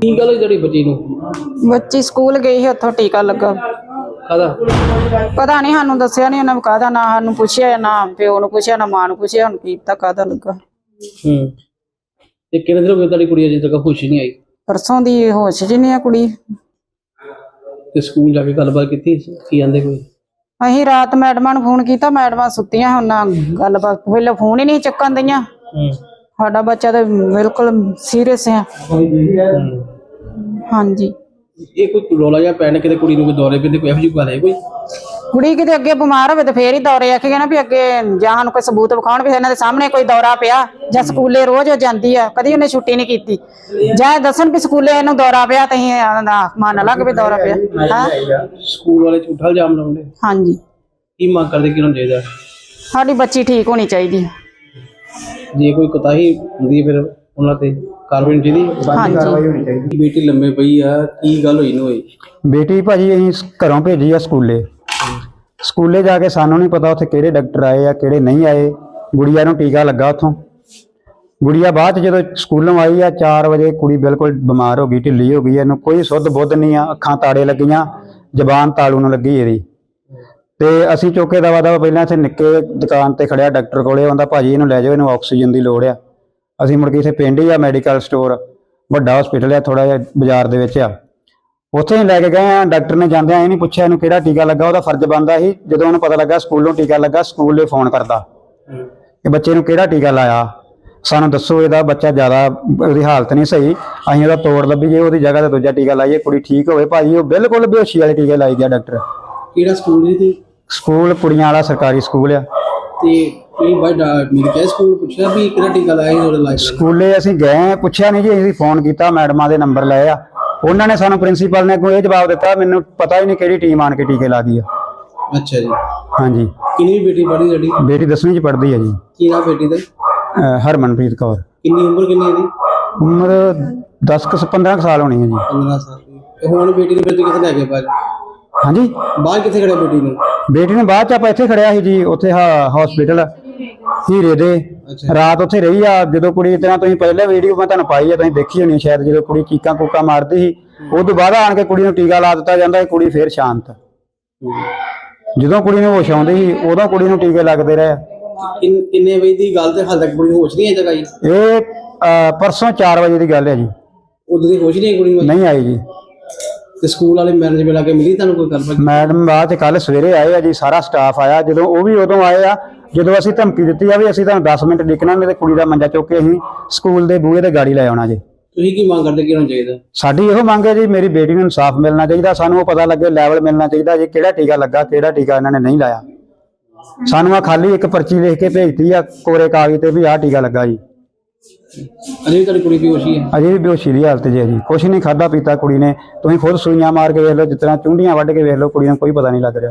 ਕੀ ਗੱਲ ਬੱਚੀ ਨੂੰ? ਬੱਚੀ ਸਕੂਲ ਗਈ ਸੀ ਉੱਥੋਂ ਟੀਕਾ ਲੱਗਾ। ਕਾਹਦਾ? ਪਤਾ ਨਹੀਂ ਸਾਨੂੰ ਦੱਸਿਆ ਨਹੀਂ ਉਹਨਾਂ ਕਾਹਦਾ ਨਾ ਸਾਨੂੰ ਪੁੱਛਿਆ ਨਾ ਪਿਓ ਨੂੰ ਪੁੱਛਿਆ ਨਾ ਮਾਂ ਨੂੰ ਪੁੱਛਿਆ ਹੁਣ ਕੀ ਪਤਾ ਕਾਹਦਾ ਲੱਗਾ। ਹੂੰ। ਤੇ ਕਿੰਨੇ ਦਿਨ ਹੋ ਗਏ ਤੁਹਾਡੀ ਕੁੜੀ ਅਜੇ ਤੱਕ ਹੋਸ਼ ਹੀ ਨਹੀਂ ਆਈ? ਪਰਸੋਂ ਦੀ ਹੋਸ਼ ਜੀ ਨਹੀਂ ਆ ਕੁੜੀ। ਤੇ ਸਕੂਲ ਜਾ ਕੇ ਗੱਲਬਾਤ ਕੀਤੀ ਕੀ ਆਂਦੇ ਕੋਈ? ਅਸੀਂ ਰਾਤ ਮੈਡਮਾਂ ਨੂੰ ਫੋਨ ਕੀਤਾ ਮੈਡਮਾਂ ਸੁੱਤੀਆਂ ਹੁਣ ਨਾ ਗੱਲਬਾਤ ਪਹਿਲਾਂ ਫੋਨ ਹੀ ਨਹੀਂ ਚੱਕਣ ਦਈਆਂ। ਹੂੰ। ਸਾਡਾ ਬੱਚਾ ਤਾਂ ਬਿਲਕੁਲ ਸੀਰੀਅਸ ਆ। ਹੂੰ। ਹਾਂਜੀ। ਇਹ ਕੋਈ ਰੋਲਾ ਜਾਂ ਪੈਣ ਕਿਤੇ ਕੁੜੀ ਨੂੰ ਕੋਈ ਦੌਰੇ ਪੈਂਦੇ ਕੋਈ ਇਹੋ ਜਿਹੀ ਗੱਲ ਹੈ ਕੋਈ? ਕੁੜੀ ਕਿਤੇ ਅੱਗੇ ਬਿਮਾਰ ਹੋਵੇ ਤਾਂ ਫੇਰ ਹੀ ਦੌਰੇ ਆਖੇਗਾ ਨਾ ਵੀ ਅੱਗੇ ਜਾਂ ਸਾਨੂੰ ਕੋਈ ਸਬੂਤ ਵਿਖਾਉਣ ਵੀ ਇਹਨਾਂ ਦੇ ਸਾਹਮਣੇ ਕੋਈ ਦੌਰਾ ਪਿਆ। ਜਾਂ ਸਕੂਲੇ ਰੋਜ਼ ਉਹ ਜਾਂਦੀ ਆ ਕਦੀ ਉਹਨੇ ਛੁੱਟੀ ਨਹੀਂ ਕੀਤੀ। ਜਾਂ ਇਹ ਦੱਸਣ ਵੀ ਸਕੂਲੇ ਇਹਨੂੰ ਦੌਰਾ ਪਿਆ ਤਾਂ ਅਸੀਂ ਆਂਦਾ ਮੰਨ ਲੱਗ ਵੀ ਦੌਰਾ ਪਿਆ। ਹਾਂ? ਸਕੂਲ ਵਾਲੇ ਝੂਠਾ ਇਲਜ਼ਾਮ ਲਾਉਂਦੇ? ਹਾਂਜੀ। ਕੀ ਮੰਗ ਕਰਦੇ ਕਿ ਉਹਨਾਂ ਨੂੰ ਚਾਹੀਦਾ? ਸਾਡੀ ਬੱਚੀ ਠੀਕ ਹੋਣੀ ਚਾਹੀਦੀ ਹੈ। ਜੇ ਕੋਈ ਕੁਤਾਹੀ ਹੁੰਦੀ ਹੈ ਫਿਰ ਉਹਨਾਂ ਤੇ ਕਾਰਵਾਈ ਹੋਣੀ ਚਾਹੀਦੀ ਹਾਂਜੀ। ਬੇਟੀ ਲੰਮੇ ਪਈ ਆ ਕੀ ਗੱਲ ਹੋਈ ਨੂੰ ਹੋਈ? ਬੇਟੀ ਭਾਜੀ ਅਸੀਂ ਸ- ਘਰੋਂ ਭੇਜੀ ਆ ਸਕੂਲੇ। ਸਕੂਲੇ ਜਾ ਕੇ ਸਾਨੂੰ ਨਹੀਂ ਪਤਾ ਉੱਥੇ ਕਿਹੜੇ ਡਾਕਟਰ ਆਏ ਆ ਕਿਹੜੇ ਨਹੀਂ ਆਏ। ਗੁੜੀਆ ਨੂੰ ਟੀਕਾ ਲੱਗਾ ਉੱਥੋਂ। ਗੁੜੀਆ ਬਾਅਦ ਜਦੋਂ ਸਕੂਲੋਂ ਆਈ ਆ 4 ਵਜੇ ਕੁੜੀ ਬਿਲਕੁਲ ਬਿਮਾਰ ਹੋ ਗਈ ਢਿੱਲੀ ਹੋ ਗਈ ਇਹਨੂੰ ਕੋਈ ਸੁੱਧ ਬੁੱਧ ਨਹੀਂ ਆ ਅੱਖਾਂ ਤਾੜੇ ਲੱਗੀਆਂ ਜ਼ਬਾਨ ਤਾਲੂ ਨੂੰ ਲੱਗੀ ਇਹਦੀ। ਤੇ ਅਸੀਂ ਚੌਕੇ ਦਵਾ ਦਵਾ ਪਹਿਲਾਂ ਇੱਥੇ ਨਿੱਕੇ ਦੁਕਾਨ ਤੇ ਖੜਿਆ ਡਾਕਟਰ ਕੋਲੇ ਆਉਂਦਾ ਭਾਜੀ ਇਹਨੂੰ ਲੈ ਜਾਓ ਇਹਨੂੰ ਆਕਸੀਜਨ ਦੀ ਲੋੜ ਆ। ਅਸੀਂ ਮੁੜ ਕੇ ਇੱਥੇ ਪਿੰਡ ਹੀ ਆ ਮੈਡੀਕਲ ਸਟੋਰ ਵੱਡਾ ਹਸਪੀਟਲ ਆ ਥੋੜਾ ਜਿਹਾ ਬਾਜ਼ਾਰ ਦੇ ਵਿੱਚ ਆ। ਉੱਥੇ ਹੀ ਲੈ ਕੇ ਗਏ ਆ ਡਾਕਟਰ ਨੇ ਜਾਂਦਿਆਂ ਇਹ ਨਹੀਂ ਪੁੱਛਿਆ ਇਹਨੂੰ ਕਿਹੜਾ ਟੀਕਾ ਲੱਗਾ ਉਹਦਾ ਫਰਜ਼ ਬਣਦਾ ਸੀ ਜਦੋਂ ਉਹਨੂੰ ਪਤਾ ਲੱਗਾ ਸਕੂਲੋਂ ਟੀਕਾ ਲੱਗਾ ਸਕੂਲ ਲਈ ਫੋਨ ਕਰਦਾ ਕਿ ਬੱਚੇ ਨੂੰ ਕਿਹੜਾ ਟੀਕਾ ਲਾਇਆ। ਸਾਨੂੰ ਦੱਸੋ ਇਹਦਾ ਬੱਚਾ ਜ਼ਿਆਦਾ ਉਹਦੀ ਹਾਲਤ ਨਹੀਂ ਸਹੀ। ਅਸੀਂ ਉਹਦਾ ਤੋੜ ਲੱਭੀ ਜੇ ਉਹਦੀ ਜਗ੍ਹਾ ਤੇ ਦੂਜਾ ਟੀਕਾ ਲਾਈਏ ਕੁੜੀ ਠੀਕ ਹੋਵੇ। ਭਾਜੀ ਉਹ ਬਿਲਕੁਲ ਬੇਹੋਸ਼ੀ ਵਾਲੇ ਟੀਕੇ ਲਾਈ ਗਿਆ ਡਾਕਟਰ। ਕਿਹੜਾ ਸਕੂਲ ਸੀ ਤੇ? ਸਕੂਲ ਕੁੜੀਆਂ ਵਾਲਾ ਸਰਕਾਰੀ ਸਕੂਲ ਆ। ਤੇ ਕੋਈ ਬਾਈ ਮੇਰੇ ਕਿਹਾ ਸਕੂਲ ਪੁੱਛਿਆ ਵੀ ਕਿਹੜਾ ਟੀਕਾ ਲਾਇਆ ਉਹਦੇ ਲਾਇਕ ਸਕੂਲੇ ਅਸੀਂ ਗਏ ਪੁੱਛਿਆ ਨਹੀਂ ਜੀ ਅਸੀਂ ਫੋਨ ਕੀਤਾ ਮੈਡਮਾਂ ਦੇ ਨੰਬਰ ਲਏ ਆ। ਉਹਨਾਂ ਨੇ ਸਾਨੂੰ ਪ੍ਰਿੰਸੀਪਲ ਨੇ ਕੋਈ ਇਹ ਜਵਾਬ ਦਿੱਤਾ ਮੈਨੂੰ ਪਤਾ ਹੀ ਨਹੀਂ ਕਿਹੜੀ ਟੀਮ ਆਣ ਕੇ ਟੀਕੇ ਲਾ ਗਈ ਆ। ਅੱਛਾ ਜੀ। ਹਾਂਜੀ। ਕਿੰਨੀ ਬੇਟੀ ਪੜ੍ਹੀ ਤੁਹਾਡੀ? ਬੇਟੀ 10ਵੀਂ ਚ ਪੜ੍ਹਦੀ ਹੈ ਜੀ। ਕੀ ਨਾਮ ਬੇਟੀ ਦਾ? ਅਹ ਹਰਮਨਪ੍ਰੀਤ ਕੌਰ। ਕਿੰਨੀ ਉਮਰ ਕਿੰਨੀ ਇਹਦੀ? ਉਮਰ 10 ਕੁ 15 ਕੁ ਸਾਲ ਹੋਣੀ ਹੈ ਜੀ। 15 ਸਾਲ। ਦੀ ਤੇ ਹੁਣ ਬੇਟੀ ਨੂੰ ਫਿਰ ਤੁਸੀਂ ਕਿੱਥੇ ਲੈ ਗਏ ਬਾਹਰ ਹਾਂਜੀ? ਬਾਹਰ ਕਿੱਥੇ ਖੜੇ ਬੇਟੀ ਨੂੰ? ਬੇਟੀ ਨੇ ਬਾਅਦ ਚ ਆਪਾਂ ਇੱਥੇ ਖੜਿਆ ਸੀ ਜੀ ਉੱਥੇ ਹਸਪੀਟਲ ਹੀਰੇ ਦੇ। ਅੱਛਾ। ਰਾਤ ਉੱਥੇ ਰਹੀ ਆ ਜਦੋਂ ਕੁੜੀ ਤਰ੍ਹਾਂ ਤੁਸੀਂ ਪਹਿਲੇ ਵੀਡੀਓ ਮੈਂ ਤੁਹਾਨੂੰ ਪਾਈ ਆ ਤੁਸੀਂ ਦੇਖੀ ਹੋਣੀ ਸ਼ਾਇਦ ਜਦੋਂ ਕੁੜੀ ਚੀਕਾਂ ਕੂਕਾਂ ਮਾਰਦੀ ਸੀ। ਉਹ ਤੋਂ ਬਾਅਦ ਆਣ ਕੇ ਕੁੜੀ ਨੂੰ ਟੀਕਾ ਲਾ ਦਿੱਤਾ ਜਾਂਦਾ ਸੀ ਕੁੜੀ ਫੇਰ ਸ਼ਾਂਤ। ਜਦੋਂ ਕੁੜੀ ਨੂੰ ਹੋਸ਼ ਆਉਂਦੀ ਸੀ ਉਦੋਂ ਕੁੜੀ ਨੂੰ ਟੀਕੇ ਲੱਗਦੇ ਰਹੇ। ਕਿੰਨ- ਕਿੰਨੇ ਵਜੇ ਦੀ ਗੱਲ ਤੇ ਹਾਲ ਤੱਕ ਕੁੜੀ ਨੂੰ ਹੋਸ਼ ਨਹੀਂ ਆਈ। ਇਹ ਪਰਸੋਂ 4 ਵਜੇ ਦੀ ਗੱਲ ਹੈ ਜੀ। ਉਦੋਂ ਦੀ ਹੋਸ਼ ਨਹੀਂ ਆਈ ਕੁੜੀ ਨੂੰ। ਨਹੀਂ ਆਈ ਜੀ। ਤੇ ਸਕੂਲ ਵਾਲੇ ਮੈਨੇਜਮੈਂਟ ਲਾ ਕੇ ਮਿਲੀ ਤੁਹਾਨੂੰ ਕੋਈ ਗੱਲਬਾਤ? ਮੈਡਮ ਬਾਅਦ ਚ ਕੱਲ ਸਵੇਰੇ ਆਏ ਆ ਜੀ ਸਾਰਾ ਸਟਾਫ ਆਇਆ। ਜਦੋਂ ਉਹ ਵੀ ਉਦੋਂ ਆਏ ਆ ਜਦੋਂ ਅਸੀਂ ਧਮਕੀ ਦਿੱਤੀ ਆ ਵੀ ਅਸੀਂ ਤੁਹਾਨੂੰ 10 ਮਿੰਟ ਡਿੱਕਣਾ ਨਹੀਂ ਤੇ ਕੁੜੀ ਦਾ ਮੰਜਾ ਚੁੱਕ ਕੇ ਅਸੀਂ ਸਕੂਲ ਦੇ ਬੂਹੇ ਤੇ ਗਾੜੀ ਲੈ ਆਉਣਾ ਜੀ। ਤੁਸੀਂ ਕੀ ਮੰਗ ਕਰਦੇ ਕਿ ਹੋਣਾ ਚਾਹੀਦਾ? ਸਾਡੀ ਇਹੋ ਮੰਗ ਹੈ ਜੀ ਮੇਰੀ ਬੇਟੀ ਨੂੰ ਇਨਸਾਫ ਮਿਲਣਾ ਚਾਹੀਦਾ ਸਾਨੂੰ ਉਹ ਪਤਾ ਲੱਗੇ ਲੈਵਲ ਮਿਲਣਾ ਚਾਹੀਦਾ ਜੀ ਕਿਹੜਾ ਟੀਕਾ ਲੱਗਾ ਕਿਹੜਾ ਟੀਕਾ ਇਹਨਾਂ ਨੇ ਨਹੀਂ ਲਾਇਆ। ਸਾਨੂੰ ਆ ਖਾਲੀ ਇੱਕ ਪਰਚੀ ਲਿਖ ਕੇ ਭੇਜਤੀ ਆ ਕੋਰੇ ਕਾਗਜ਼ ਤੇ ਵੀ ਆਹ ਟੀਕਾ ਲੱਗਾ ਜੀ। ਅਜੇ ਵੀ ਤੁਹਾਡੀ ਕੁੜੀ ਦੀ ਹੋਸ਼ ਹੀ? ਹੈ ਅਜੇ ਵੀ ਬੇਹੋਸ਼ੀ ਦੀ ਹਾਲਤ 'ਚ ਹੈ ਜੀ। ਕੁਛ ਨਹੀਂ ਖਾਦਾ ਪੀਤਾ ਕੁੜੀ ਨੇ। ਤੁਸੀਂ ਖੁਦ ਸੂਈਆਂ ਮਾਰ ਕੇ ਵੇਖ ਲਓ ਜਿਸ ਤਰ੍ਹਾਂ ਚੁੰਡੀਆਂ ਵੱਢ ਕੇ ਵੇਖ ਲਓ ਕੁੜੀ ਨੂੰ ਕੋਈ ਪਤਾ ਨਹੀਂ ਲੱਗ ਰਿਹਾ।